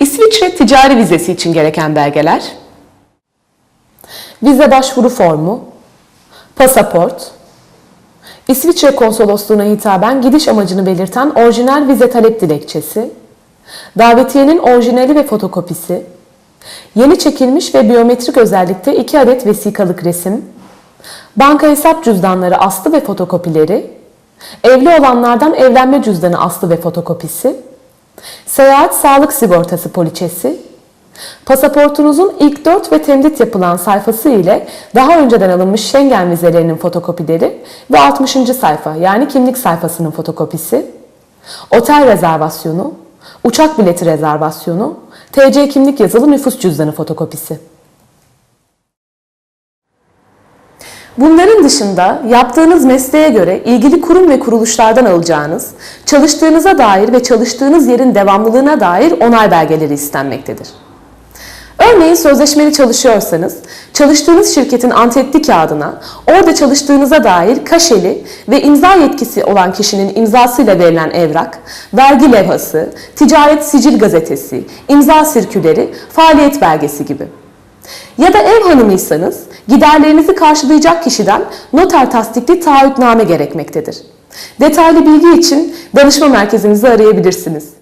İsviçre ticari vizesi için gereken belgeler, vize başvuru formu, pasaport, İsviçre konsolosluğuna hitaben gidiş amacını belirten orijinal vize talep dilekçesi, davetiyenin orijinali ve fotokopisi, yeni çekilmiş ve biyometrik özellikte 2 adet vesikalık resim, banka hesap cüzdanları aslı ve fotokopileri, evli olanlardan evlenme cüzdanı aslı ve fotokopisi, seyahat sağlık sigortası poliçesi, pasaportunuzun ilk 4 ve temdit yapılan sayfası ile daha önceden alınmış Schengen vizelerinin fotokopileri ve 60. sayfa yani kimlik sayfasının fotokopisi, otel rezervasyonu, uçak bileti rezervasyonu, TC kimlik yazılı nüfus cüzdanı fotokopisi. Bunların dışında yaptığınız mesleğe göre ilgili kurum ve kuruluşlardan alacağınız, çalıştığınıza dair ve çalıştığınız yerin devamlılığına dair onay belgeleri istenmektedir. Örneğin sözleşmeli çalışıyorsanız, çalıştığınız şirketin antetli kağıdına, orada çalıştığınıza dair kaşeli ve imza yetkisi olan kişinin imzasıyla verilen evrak, vergi levhası, ticaret sicil gazetesi, imza sirküleri, faaliyet belgesi gibi. Ya da ev hanımıysanız, giderlerinizi karşılayacak kişiden noter tasdikli taahhütname gerekmektedir. Detaylı bilgi için danışma merkezimizi arayabilirsiniz.